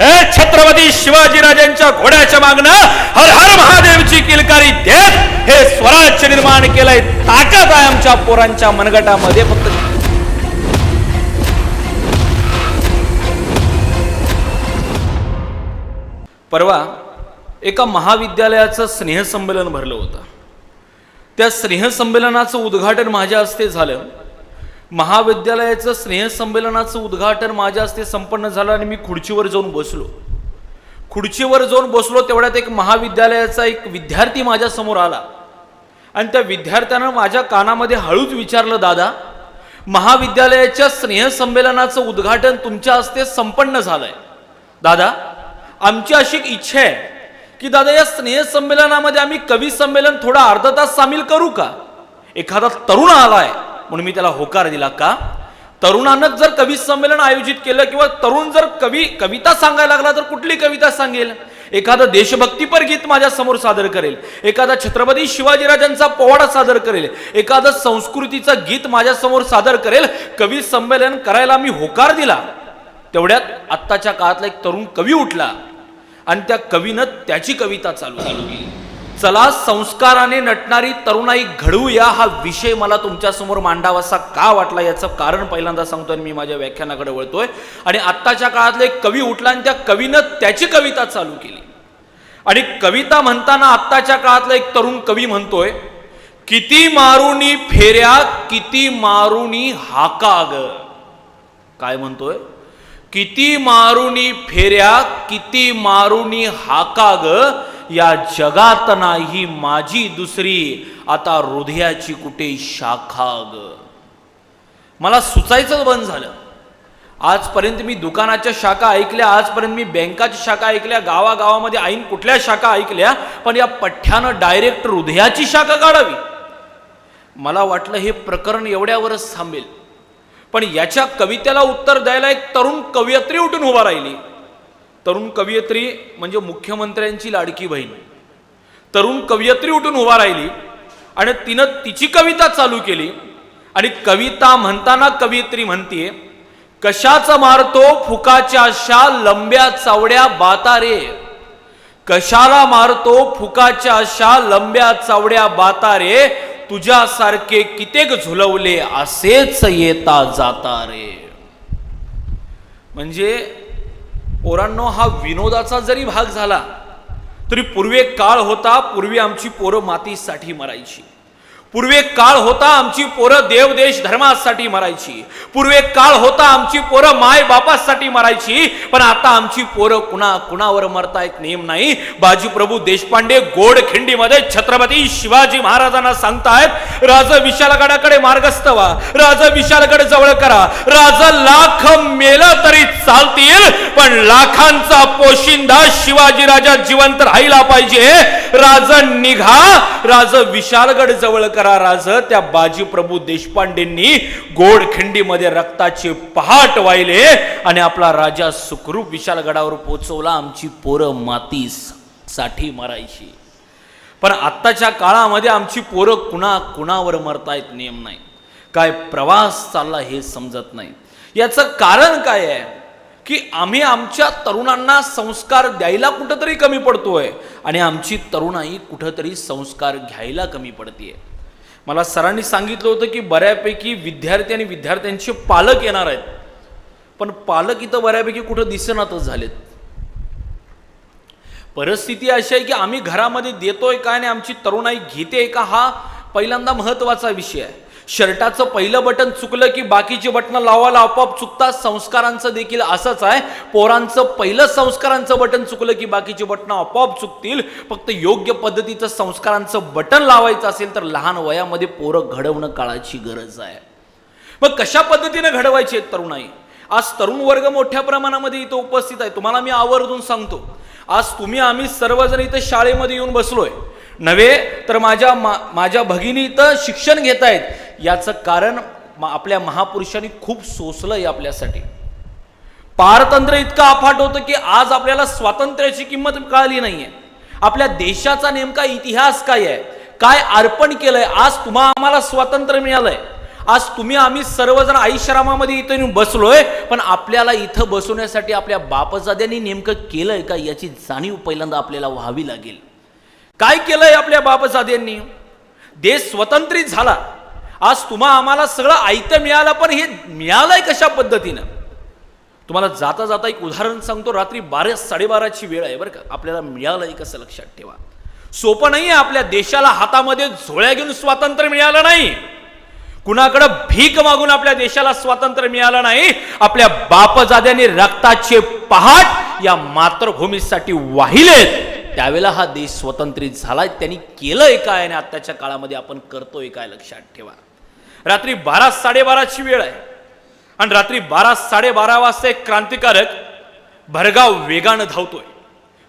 हे छत्रपती शिवाजीराजांच्या घोड्याच्या मागणं हर हर महादेवची किलकारी देत हे स्वराज्य निर्माण केलंय. ताकद आहे आमच्या पोरांच्या मनगटामध्ये फक्त. परवा एका महाविद्यालयाचं स्नेहसंमेलन भरलं होतं. त्या स्नेहसंमेलनाचं उद्घाटन माझ्या हस्ते झालं. महाविद्यालयाचं स्नेहसंमेलनाचं उद्घाटन माझ्या हस्ते संपन्न झालं आणि मी खुर्चीवर जाऊन बसलो. खुर्चीवर जाऊन बसलो तेवढ्यात एक महाविद्यालयाचा एक विद्यार्थी माझ्यासमोर आला. आणि त्या विद्यार्थ्यानं माझ्या कानामध्ये हळूच विचारलं दादा महाविद्यालयाच्या स्नेहसंमेलनाचं उद्घाटन तुमच्या हस्ते संपन्न झालंय. दादा आमची अशी एक इच्छा आहे की दादा या स्नेहसंमेलनामध्ये आम्ही कवी संमेलन थोडा अर्धा तास सामील करू का? एखादा तरुण आलाय म्हणून मी त्याला होकार दिला का? तरुणानं जर कवी संमेलन आयोजित केलं किंवा तरुण जर कवी कविता सांगायला लागला तर कुठली कविता सांगेल? एखादं देशभक्तीपर गीत माझ्यासमोर सादर करेल. एखादा छत्रपती शिवाजीराजांचा पोवाडा सादर करेल. एखादं संस्कृतीचं गीत माझ्यासमोर सादर करेल. कवी संमेलन करायला मी होकार दिला. तेवढ्यात आत्ताच्या काळातला एक तरुण कवी उठला. आणि त्या कवीनं त्याची कविता चालू चालू केली. चला संस्काराने नटणारी तरुणाई घडवूया. हा विषय मला तुमच्यासमोर मांडावासा का वाटला याचं कारण पहिल्यांदा सांगतोय आणि मी माझ्या व्याख्यानाकडे वळतोय. आणि आत्ताच्या काळातले एक कवी उठला आणि त्या कवीनं त्याची कविता चालू केली. आणि कविता म्हणताना आत्ताच्या काळातला एक तरुण कवी म्हणतोय किती मारुनी फेऱ्या किती मारुनी हाका ग काय म्हणतोय? किती मारुनी फेऱ्या किती मारुनी हाका ग या जगात नाही माझी दुसरी. आता हृदयाची कुठे शाखा ग. मला सुचायचं बंद झालं. आजपर्यंत मी दुकानाच्या शाखा ऐकल्या आजपर्यंत मी बँकाच्या शाखा ऐकल्या गावागावामध्ये आईन कुठल्या शाखा ऐकल्या पण या पठ्ठ्यानं डायरेक्ट हृदयाची शाखा काढावी. मला वाटलं हे प्रकरण एवढ्यावरच थांबेल. पण याच्या कवितेला उत्तर द्यायला एक तरुण कवयत्री उठून उभा राहिली. तरुण कवयित्री म्हणजे मुख्यमंत्र्यांची लाडकी बहीण. तरुण कवयित्री उठून उभा राहिली आणि तिनं तिची कविता चालू केली आणि कविता म्हणताना कवयित्री म्हणतीये कशाचं मारतो फुकाच्या अशा लंब्या चावड्या बाता रे? कशाला मारतो फुकाच्या अशा लंब्या चावड्या बाता रे? तुझ्यासारखे कितेक झुलवले असेच येता जाता रे? म्हणजे पोरांनो हा विनोदाचा जरी भाग झाला तरी पूर्वी एक काळ होता पूर्वी आमची पोरं मातीसाठी मरायची. पूर्वी एक काळ होता आमची पोरं देव देश धर्मासाठी मरायची. पूर्वी एक काळ होता आमची पोरं माय बापासाठी मरायची. पण आता आमची पोरं कुणा कुणावर मरतायत नेम नाही. बाजी प्रभू देशपांडे गोडखिंडीमध्ये छत्रपती शिवाजी महाराजांना सांगतायत राजा विशालगडाकडे मार्गस्थ व्हा राजा विशालगड जवळ करा. राजा लाख मेलं तरी चालतील पण लाखांचा पोशिंदा शिवाजी राजा जिवंत राहिला पाहिजे. राजा निघा राज विशालगड जवळ करा राज. त्या बाजी प्रभू देशपांडेंनी गोडखिंडीमध्ये रक्ताचे पहाट वाहिले आणि आपला राजा सुखरूप विशालगडावर पोचवला. आमची पोरं माती साठी मरायची. पण आत्ताच्या काळामध्ये आमची पोरं कुणा कुणावर मरतायत नेम नाही. काय प्रवास चालला हे समजत नाही. याचं कारण काय आहे? की आम्ही आमच्या तरुणांना संस्कार द्यायला कुठंतरी कमी पडतोय आणि आमची तरुणाई कुठंतरी संस्कार घ्यायला कमी पडतीये. मला सरांनी सांगितलं होतं की बऱ्यापैकी विद्यार्थी आणि विद्यार्थ्यांचे पालक येणार आहेत. पण पालक इथं बऱ्यापैकी कुठं दिसेनातच झालेत. परिस्थिती अशी आहे की आम्ही घरामध्ये देतोय का आणि आमची तरुणाई घेते का हा पहिल्यांदा महत्त्वाचा विषय आहे. शर्टाचं पहिलं बटन चुकलं की बाकीची बटणं लावायला आपोआप चुकतात संस्कारांचं देखील असंच आहे. पोरांचं पहिलं संस्कारांचं बटन चुकलं की बाकीची बटणं आपोआप चुकतील. फक्त योग्य पद्धतीचं संस्कारांचं बटन लावायचं असेल तर लहान वयामध्ये पोरं घडवणं काळाची गरज आहे. मग कशा पद्धतीने घडवायची आहेत तरुणाई? आज तरुण वर्ग मोठ्या प्रमाणामध्ये इथं उपस्थित आहे. तुम्हाला मी आवर्जून सांगतो. आज तुम्ही आम्ही सर्वजण इथं शाळेमध्ये येऊन बसलोय. नव्हे तर माझ्या मा माझ्या भगिनी इथं शिक्षण घेत आहेत याचं कारण आपल्या महापुरुषांनी खूप सोसलंय आपल्यासाठी. पारतंत्र्य इतकं अफाट होतं की आज आपल्याला स्वातंत्र्याची किंमत कळाली नाहीये. आपल्या देशाचा नेमका इतिहास काय आहे? काय अर्पण केलंय? आज तुम्हा आम्हाला स्वातंत्र्य मिळालंय. आज तुम्ही आम्ही सर्वजण आईश्रामामध्ये इथं येऊन बसलोय पण आपल्याला इथं बसवण्यासाठी आपल्या बापजाद्यांनी नेमकं केलंय का याची जाणीव पहिल्यांदा आपल्याला व्हावी लागेल. काय केलंय आपल्या बापजाद्यांनी? देश स्वतंत्रित झाला. आज तुम्हा आम्हाला सगळं आयतं मिळालं पण हे मिळालंय कशा पद्धतीनं? तुम्हाला जाता जाता एक उदाहरण सांगतो रात्री बारा साडेबाराची वेळ आहे बरं का. आपल्याला मिळालंय कसं लक्षात ठेवा. सोपं नाही आहे आपल्या देशाला हातामध्ये झोळ्या घेऊन स्वातंत्र्य मिळालं नाही. कुणाकडं भीक मागून आपल्या देशाला स्वातंत्र्य मिळालं नाही आपल्या बापजाद्यांनी रक्ताचे पहाट या मातृभूमीसाठी वाहिलेत. त्यावेळेला हा देश स्वतंत्रित झालाय. त्यांनी केलंय काय आणि आत्ताच्या काळामध्ये आपण करतोय काय लक्षात ठेवा. रात्री बारा साडेबाराची वेळ आहे. आणि रात्री बारा साडेबारा वाजता एक क्रांतिकारक भरगाव वेगानं धावतोय.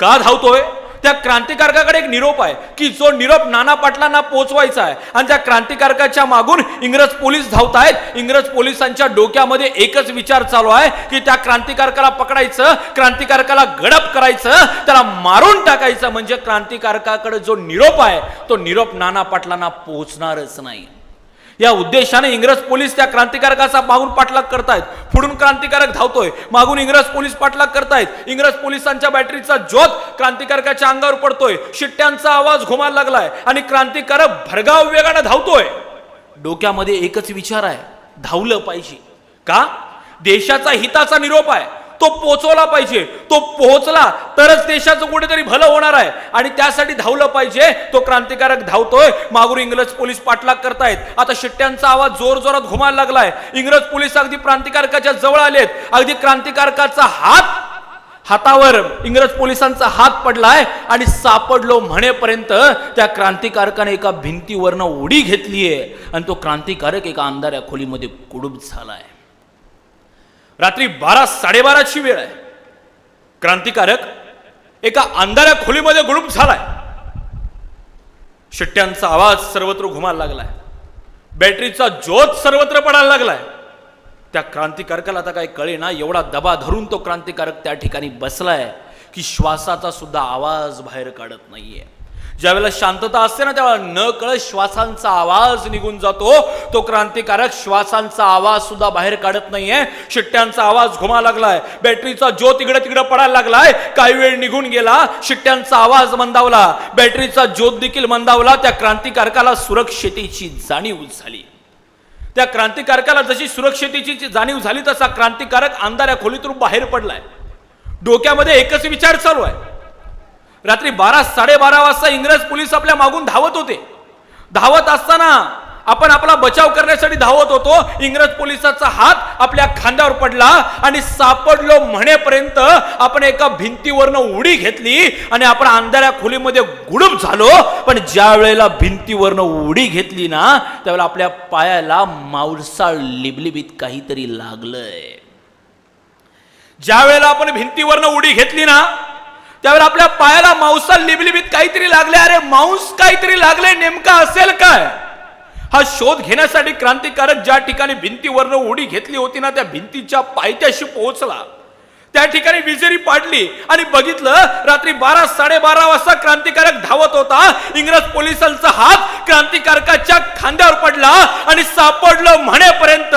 का धावतोय? त्या क्रांतिकारकाकडे एक निरोप आहे की जो निरोप नाना पाटलांना पोचवायचा आहे. आणि त्या क्रांतिकारकाच्या मागून इंग्रज पोलीस धावत आहेत इंग्रज पोलिसांच्या डोक्यामध्ये एकच विचार चालू आहे की त्या क्रांतिकारकाला पकडायचं क्रांतिकारकाला गडप करायचं त्याला मारून टाकायचं. म्हणजे क्रांतिकारकाकडे जो निरोप आहे तो निरोप नाना पाटलांना पोहोचणारच नाही. या उद्देशाने इंग्रज पोलीस त्या क्रांतिकारकाचा मागून पाठलाग करतायत. पुढून क्रांतिकारक धावतोय. मागून इंग्रज पोलीस पाठलाग करतायत. इंग्रज पोलिसांच्या बॅटरीचा ज्योत क्रांतिकारकाच्या अंगावर पडतोय. शिट्ट्यांचा आवाज घुमायला लागलाय आणि क्रांतिकारक भरगाव वेगानं धावतोय. डोक्यामध्ये एकच विचार आहे. धावलं पाहिजे. का? देशाचा हिताचा निरोप आहे. तो पोचवला पाहिजे. तो पोहोचला तरच देशाचं कुठेतरी भलं होणार आहे. आणि त्यासाठी धावलं पाहिजे. तो क्रांतिकारक धावतोय. मागून इंग्रज पोलीस पाठलाग करतायत. आता शिट्ट्यांचा आवाज जोर जोरात घुमायला लागलाय. इंग्रज पोलीस अगदी क्रांतिकारकाच्या जवळ आलेत. अगदी क्रांतिकारकाचा हात हातावर इंग्रज पोलिसांचा हात पडलाय. आणि सापडलो म्हणेपर्यंत त्या क्रांतिकारकाने एका भिंतीवरनं उडी घेतलीये. आणि तो क्रांतिकारक एका अंधाऱ्या खोलीमध्ये कुडूप झालाय. रात्री बारा साडेबाराची वेळ आहे. क्रांतिकारक एका अंधाऱ्या खोलीमध्ये गुळूप झालाय. शिट्ट्यांचा आवाज सर्वत्र घुमायला लागलाय. बॅटरीचा ज्योत सर्वत्र पडायला लागलाय. त्या क्रांतिकारकाला आता काय कळे ना एवढा दबा धरून तो क्रांतिकारक त्या ठिकाणी बसलाय की श्वासाचा सुद्धा आवाज बाहेर काढत नाहीये. ज्यावेळेला शांतता असते ना त्यावेळेला न कळत श्वासांचा आवाज निघून जातो. तो क्रांतिकारक श्वासांचा आवाज सुद्धा बाहेर काढत नाहीये. शिट्ट्यांचा आवाज घुमा लागलाय. बॅटरीचा ज्योत तिकडे तिकडे पडायला लागलाय काही वेळ निघून गेला शिट्ट्यांचा आवाज मंदावला. बॅटरीचा ज्योत देखील मंदावला. त्या क्रांतिकारकाला सुरक्षितेची जाणीव झाली. त्या क्रांतिकारकाला जशी सुरक्षितेची जी जाणीव झाली तसा क्रांतिकारक अंधाऱ्या खोलीतून बाहेर पडलाय. डोक्यामध्ये एकच विचार चालू आहे. रात्री बारा साडेबारा वाजता इंग्रज पोलीस आपल्या मागून धावत होते. धावत असताना आपण आपला बचाव करण्यासाठी धावत होतो. इंग्रज पोलिसाचा हात आपल्या खांद्यावर पडला आणि सापडलो म्हणेपर्यंत आपण एका भिंतीवरनं उडी घेतली आणि आपण अंधाऱ्या खोलीमध्ये गुडूप झालो. पण ज्या वेळेला भिंतीवरनं उडी घेतली ना त्यावेळेला आपल्या पायाला मावसाळ लिबलिबीत काहीतरी लागलंय. ज्या वेळेला आपण भिंतीवरनं उडी घेतली ना त्यावेळेला आपल्या पायाला मांसा लिबलिबीत काहीतरी लागले. अरे मांस काहीतरी लागले. नेमका असेल काय? हा शोध घेण्यासाठी क्रांतिकारक ज्या ठिकाणी भिंतीवरनं उडी घेतली होती ना त्या भिंतीच्या पायथ्याशी पोहोचला. त्या ठिकाणी विजेरी पाडली आणि बघितलं रात्री बारा साडेबारा वाजता क्रांतिकारक धावत होता. इंग्रज पोलिसांचा हात क्रांतिकारकाच्या खांद्यावर पडला आणि सापडलं म्हणेपर्यंत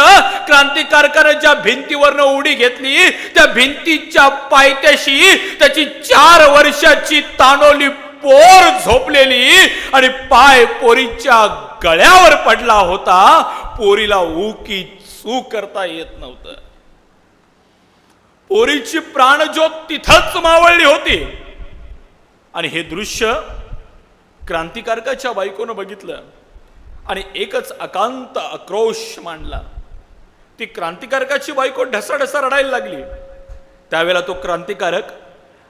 क्रांतिकारकानं ज्या भिंतीवरनं उडी घेतली त्या भिंतीच्या पायथ्याशी त्याची चार वर्षाची तानोली पोर झोपलेली आणि पाय पोरीच्या गळ्यावर पडला होता. पोरीला उकी चू करता येत नव्हतं. पोरीची प्राणज्योत तिथंच मावळली होती. आणि हे दृश्य क्रांतिकारकाच्या बायकोनं बघितलं आणि एकच अकांत आक्रोश मांडला. ती क्रांतिकारकाची बायको ढसाढसा रडायला लागली. त्यावेळेला तो क्रांतिकारक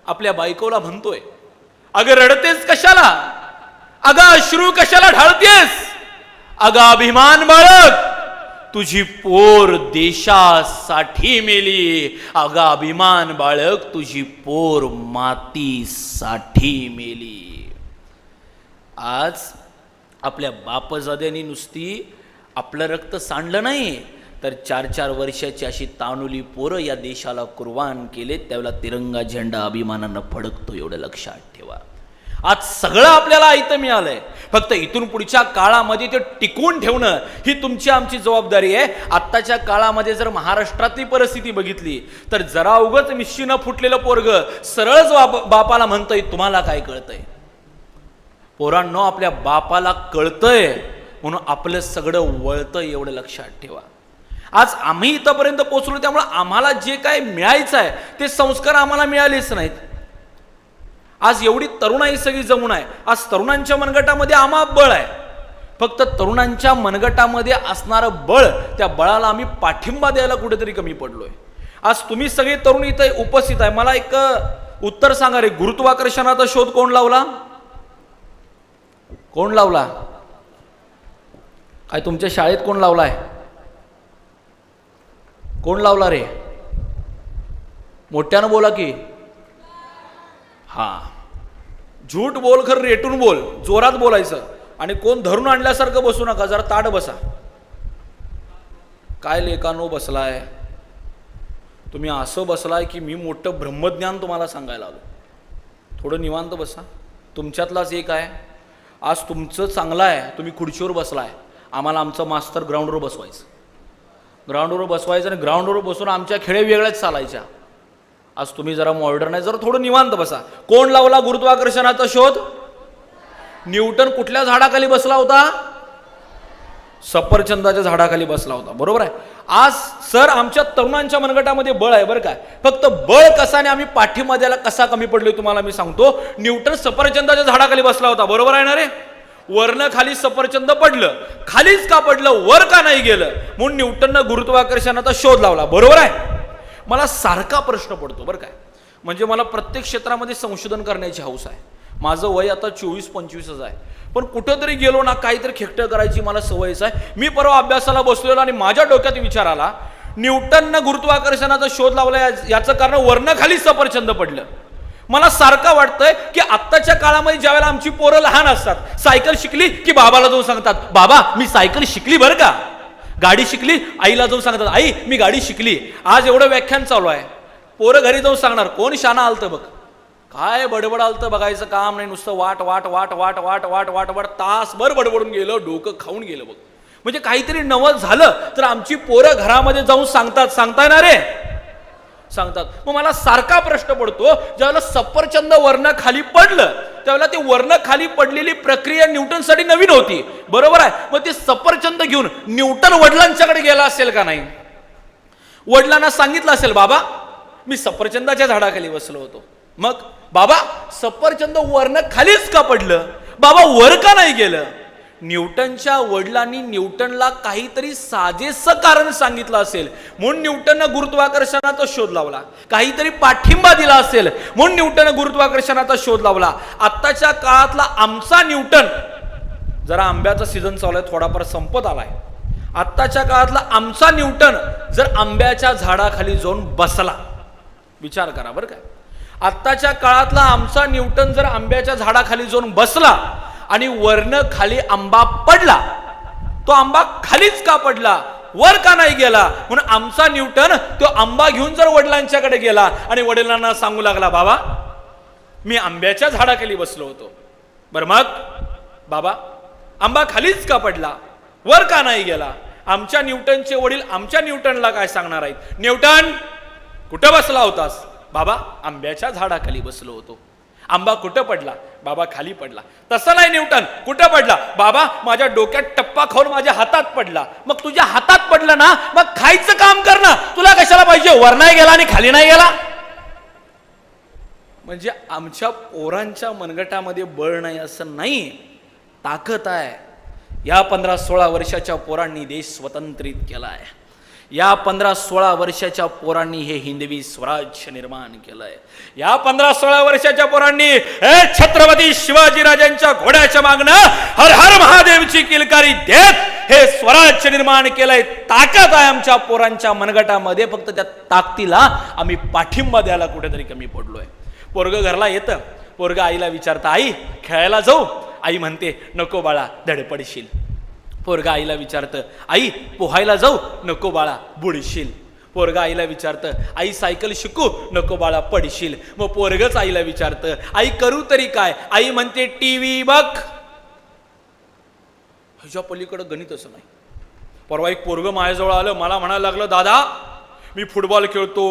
आपल्या बायकोला म्हणतोय अगं रडतेस कशाला? अगं अश्रू कशाला ढाळतेस? अगं अभिमान बाळक तुझी पोर देशासाठी मेली. अगं अभिमान बाळक तुझी पोर मातीसाठी मेली. आज आपल्या बापजाद्यांनी नुसती आपलं रक्त सांडलं नाही तर चार चार वर्षाची अशी तानुली पोरं या देशाला कुर्बान केले त्यावेळेला तिरंगा झेंडा अभिमानानं फडकतो एवढं लक्षात ठेवा. आज सगळं आपल्याला ऐतं मिळालंय. फक्त इथून पुढच्या काळामध्ये ते टिकवून ठेवणं ही तुमची आमची जबाबदारी आहे. आत्ताच्या काळामध्ये जर महाराष्ट्रातली परिस्थिती बघितली तर जरा उगत मिशीनं फुटलेलं पोरग सरळच बाप- बापाला म्हणतंय तुम्हाला काय कळतंय? पोरांनो आपल्या बापाला कळतंय म्हणून आपलं सगळं वळतंय एवढं लक्षात ठेवा. आज आम्ही इथंपर्यंत पोचलो त्यामुळे आम्हाला जे काय मिळायचं आहे ते संस्कार आम्हाला मिळालेच नाहीत. आज एवढी तरुणाई सगळी जमून आहे. आज तरुणांच्या मनगटामध्ये आम्हा बळ आहे. फक्त तरुणांच्या मनगटामध्ये असणारं बळ त्या बळाला आम्ही पाठिंबा द्यायला कुठेतरी कमी पडलोय. आज तुम्ही सगळे तरुण इथं उपस्थित आहे. मला एक उत्तर सांगा रे. गुरुत्वाकर्षणाचा शोध कोण लावला? कोण लावला? काय तुमच्या शाळेत कोण लावलाय? कोण लावला रे? मोठ्यानं बोला की. हां. झूट बोल खरं रेटून बोल जोरात बोलायचं. आणि कोण धरून आणल्यासारखं बसू नका जरा ताट बसा. काय लेखानो बसलाय? तुम्ही असं बसलाय की मी मोठं ब्रह्मज्ञान तुम्हाला सांगायला आलो. थोडं निवांत बसा. तुमच्यातलाच एक आहे. आज तुमचं चांगलं आहे तुम्ही खुर्चीवर बसलाय. आम्हाला आमचं मास्तर ग्राउंडवर बसवायचं. ग्राउंडवर बसवायचं आणि ग्राउंडवर बसून आमच्या खेळे वेगळ्याच चालायच्या. आज तुम्ही जरा मॉडर्न आहे जरा थोडं निवांत बसा. कोण लावला गुरुत्वाकर्षणाचा शोध? न्यूटन कुठल्या झाडाखाली बसला होता? सफरचंदाच्या झाडाखाली बसला होता. बरोबर आहे? आज सर आमच्या तरुणांच्या मनगटामध्ये बळ आहे बरं काय फक्त बळ कसाने आम्ही पाठिंबा द्यायला कसा कमी पडलोय तुम्हाला मी सांगतो. न्यूटन सफरचंदाच्या झाडाखाली बसला होता. बरोबर आहे ना रे? वरनं खाली सफरचंद पडलं. खालीच का पडलं? वर का नाही गेलं? म्हणून न्यूटननं गुरुत्वाकर्षणाचा शोध लावला. बरोबर आहे? मला सारखा प्रश्न पडतो बरं काय. म्हणजे मला प्रत्येक क्षेत्रामध्ये संशोधन करण्याची हौस आहे. माझं वय आता चोवीस पंचवीसच आहे. पण कुठंतरी गेलो ना काहीतरी खेकटं करायची मला सवयच आहे. मी परवा अभ्यासाला बसलेलो आणि माझ्या डोक्यात विचार आला न्यूटननं गुरुत्वाकर्षणाचा शोध लावला याचं कारण वरनं खाली सफरचंद पडलं. मला सारखं वाटतंय की आत्ताच्या काळामध्ये ज्यावेळेला आमची पोरं लहान असतात सायकल शिकली की बाबाला जाऊन सांगतात बाबा मी सायकल शिकली बरं का? गाडी शिकली आईला जाऊन सांगतात आई मी गाडी शिकली. आज एवढं व्याख्यान चालू आहे. पोरं घरी जाऊन सांगणार कोण शाना आलतं बघ. काय बडबड आलतं बघायचं काम नाही नुसतं वाट वाट वाट वाट वाट वाट वाट वाट तासभर बडबडून गेलं डोकं खाऊन गेलं बघ. म्हणजे काहीतरी नवं झालं तर आमची पोरं घरामध्ये जाऊन सांगतात सांगताय ना रे? सांगतात. मग मला सारखा प्रश्न पडतो ज्यावेळेला सफरचंद वर्ण खाली पडलं त्यावेळेला ते वर्ण खाली पडलेली प्रक्रिया न्यूटनसाठी नवीन होती. बरोबर आहे? मग ते सफरचंद घेऊन न्यूटन वडिलांच्याकडे गेला असेल का नाही? वडिलांना सांगितलं असेल बाबा मी सफरचंदाच्या झाडाखाली बसलो होतो. मग बाबा सफरचंद वर्ण खालीच का पडलं? बाबा वर का नाही गेलं? न्यूटनच्या वडिलांनी न्यूटनला काहीतरी साजेसं कारण सांगितलं असेल. म्हणून न्यूटननं गुरुत्वाकर्षणाचा शोध लावला. काहीतरी पाठिंबा दिला असेल. म्हणून न्यूटननं गुरुत्वाकर्षणाचा शोध लावला. आत्ताच्या काळातला आमचा न्यूटन जरा आंब्याचा सीझन चालू आहे थोडाफार संपत आलाय. आत्ताच्या काळातला आमचा न्यूटन जर आंब्याच्या झाडाखाली जाऊन बसला. विचार करा बरं काय आत्ताच्या काळातला आमचा न्यूटन जर आंब्याच्या झाडाखाली जाऊन बसला आणि वरनं खाली आंबा पडला. तो आंबा खालीच का पडला? वर का नाही गेला? म्हणून आमचा न्यूटन तो आंबा घेऊन जर वडिलांच्याकडे गेला आणि वडिलांना सांगू लागला बाबा मी आंब्याच्या झाडाखाली बसलो होतो. बरं मग? बाबा आंबा खालीच का पडला? वर का नाही गेला? आमच्या न्यूटनचे वडील आमच्या न्यूटनला काय सांगणार आहेत? न्यूटन कुठं बसला होतास? बाबा आंब्याच्या झाडाखाली बसलो होतो. आंबा कुठं पडला? बाबा खाली पडला. तसं नाही न्यूटन. कुठं पडला? बाबा माझ्या डोक्यात टप्पा खाऊन माझ्या हातात पडला. मग तुझ्या हातात पडलं ना मग खायचं काम कर ना. तुला कशाला पाहिजे? वर नाही गेला आणि खाली नाही गेला? म्हणजे आमच्या पोरांच्या मनगटामध्ये बळ नाही असं नाही. ताकद आहे. या पंधरा सोळा वर्षाच्या पोरांनी देश स्वतंत्रित केला आहे या पंधरा सोळा वर्षाच्या पोरांनी हे हिंदवी स्वराज्य निर्माण केलंय. या पंधरा सोळा वर्षाच्या पोरांनी हे छत्रपती शिवाजीराजांच्या घोड्याच्या मागणं हर हर महादेवची किलकारी देत हे स्वराज्य निर्माण केलंय. ताकद आहे आमच्या पोरांच्या मनगटामध्ये. फक्त त्या ताकदीला आम्ही पाठिंबा द्यायला कुठेतरी कमी पडलोय. पोरग घरला येतं. पोरग आईला विचारतं आई खेळायला जाऊ? आई म्हणते नको बाळा धडपडशील. पोरगा आईला विचारतं आई पोहायला जाऊ? नको बाळा बुडशील. पोरग आईला विचारतं आई सायकल शिकू? नको बाळा पडशील. मग पोरगच आईला विचारतं आई करू तरी काय? आई म्हणते टी व्ही बघ. ह्याच्या पलीकडं गणित असं नाही. परवा एक पोरग माझ्याजवळ आलं मला म्हणायला लागलं दादा मी फुटबॉल खेळतो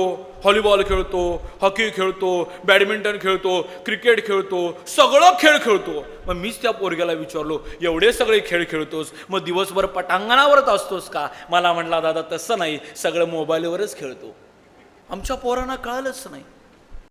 हॉलीबॉल खेळतो हॉकी खेळतो बॅडमिंटन खेळतो क्रिकेट खेळतो सगळं खेळ खेळतो. मग मीच त्या पोरग्याला विचारलो एवढे सगळे खेळ खेळतोस? मग दिवसभर पटांगणावरच असतोस का? मला म्हटला दादा तसं नाही. सगळं मोबाईलवरच खेळतो. आमच्या पोरांना कळालंच नाही.